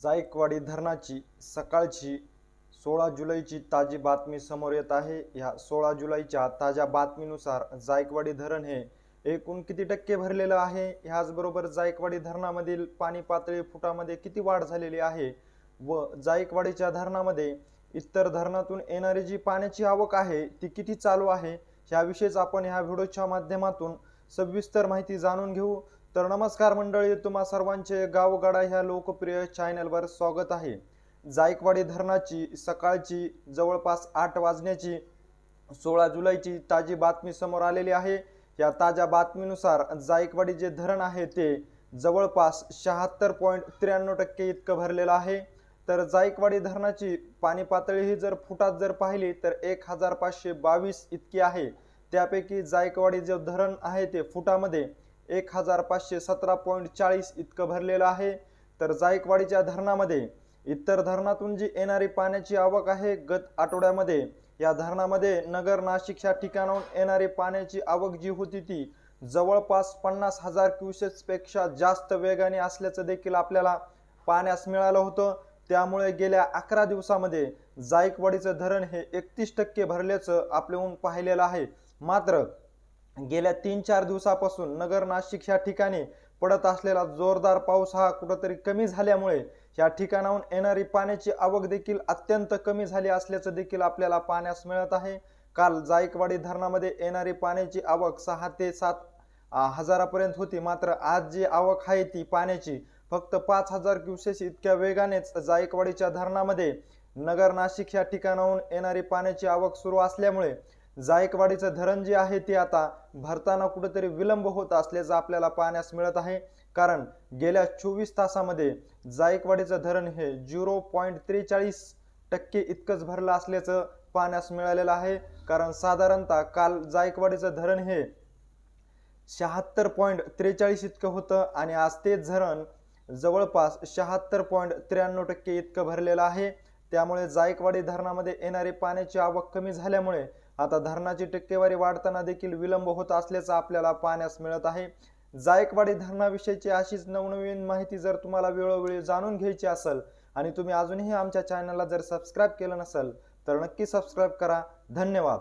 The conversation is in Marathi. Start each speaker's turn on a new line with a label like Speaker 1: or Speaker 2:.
Speaker 1: जायकवाडी धरणाची सकाळची सोळा जुलैची ताजी बातमी समोर येत आहे. ह्या सोळा जुलैच्या ताज्या बातमीनुसार जायकवाडी धरण हे एकूण किती टक्के भरलेलं आहे? ह्याचबरोबर जायकवाडी धरणामधील पाणी पातळी फुटामध्ये किती वाढ झालेली आहे व जायकवाडीच्या धरणामध्ये इतर धरणातून येणारी जी पाण्याची आवक आहे ती किती चालू आहे? ह्याविषयीच आपण ह्या व्हिडिओच्या माध्यमातून सविस्तर माहिती जाणून घेऊ. तर नमस्कार मंडळी तुम्हा सर्वांचे गावगाडा ह्या लोकप्रिय चॅनलवर स्वागत आहे. जायकवाडी धरणाची सकाळची जवळपास आठ वाजण्याची सोळा जुलैची ताजी बातमी समोर आलेली आहे. या ताज्या बातमीनुसार जायकवाडी जे धरण आहे ते जवळपास शहात्तर पॉईंट त्र्याण्णव टक्के इतकं भरलेलं आहे. तर जायकवाडी धरणाची पाणी पातळी ही जर फुटात जर पाहिली तर एक हजार पाचशे बावीस इतकी आहे. त्यापैकी जायकवाडी जे धरण आहे ते फुटामध्ये एक हजार पाचशे सतरा पॉईंट चाळीस इतकं भरलेलं आहे. तर जायकवाडीच्या धरणामध्ये इतर धरणातून जी येणारी पाण्याची आवक आहे गत आठवड्यामध्ये या धरणामध्ये नगर नाशिकच्या ठिकाणाहून येणारी पाण्याची आवक जी होती ती जवळपास पन्नास हजार क्युसेक्सपेक्षा जास्त वेगाने असल्याचं देखील आपल्याला पाण्यास मिळालं होतं. त्यामुळे गेल्या अकरा दिवसामध्ये जायकवाडीचं धरण हे एकतीस टक्के भरल्याचं आपल्याहून पाहिलेलं आहे. मात्र गेल्या तीन चार दिवसापासून नगर नाशिक ह्या ठिकाणी पडत असलेला जोरदार पाऊस हा कुठंतरी कमी झाल्यामुळे या ठिकाणाहून येणारी पाण्याची आवक देखील अत्यंत कमी झाली असल्याचं देखील आपल्याला पाहण्यास मिळत आहे. काल जायकवाडी धरणामध्ये येणारी पाण्याची आवक सहा ते सात हजारापर्यंत होती. मात्र आज जी आवक आहे ती पाण्याची फक्त पाच हजार क्युसेस इतक्या वेगानेच जायकवाडीच्या धरणामध्ये नगर नाशिक ह्या ठिकाणाहून येणारी पाण्याची आवक सुरू असल्यामुळे जायकवाडीचं धरण जे आहे ते आता भरताना कुठेतरी विलंब होत असल्याचं आपल्याला पाहण्यास मिळत आहे. कारण गेल्या चोवीस तासामध्ये जायकवाडीचं धरण हे झिरो पॉईंट त्रेचाळीस टक्के इतकंच भरलं असल्याचं पाहण्यास मिळालेलं आहे. कारण साधारणतः काल जायकवाडीचं धरण हे शहात्तर पॉईंट त्रेचाळीस इतकं होतं आणि आज तेच धरण जवळपास शहात्तर पॉईंट त्र्याण्णव टक्के इतकं भरलेलं आहे. त्यामुळे जायकवाडी धरणामध्ये येणारी पाण्याची आवक कमी झाल्यामुळे आता धरणाची टक्केवारी वाढताना देखील विलंब होत असल्याचं आपल्याला पाहण्यास मिळत आहे. जायकवाडी धरणाविषयीची अशीच नवनवीन माहिती जर तुम्हाला वेळोवेळी जाणून घ्यायची असेल आणि तुम्ही अजूनही आमच्या चॅनलला जर सबस्क्राईब केलं नसेल तर नक्की सबस्क्राईब करा. धन्यवाद.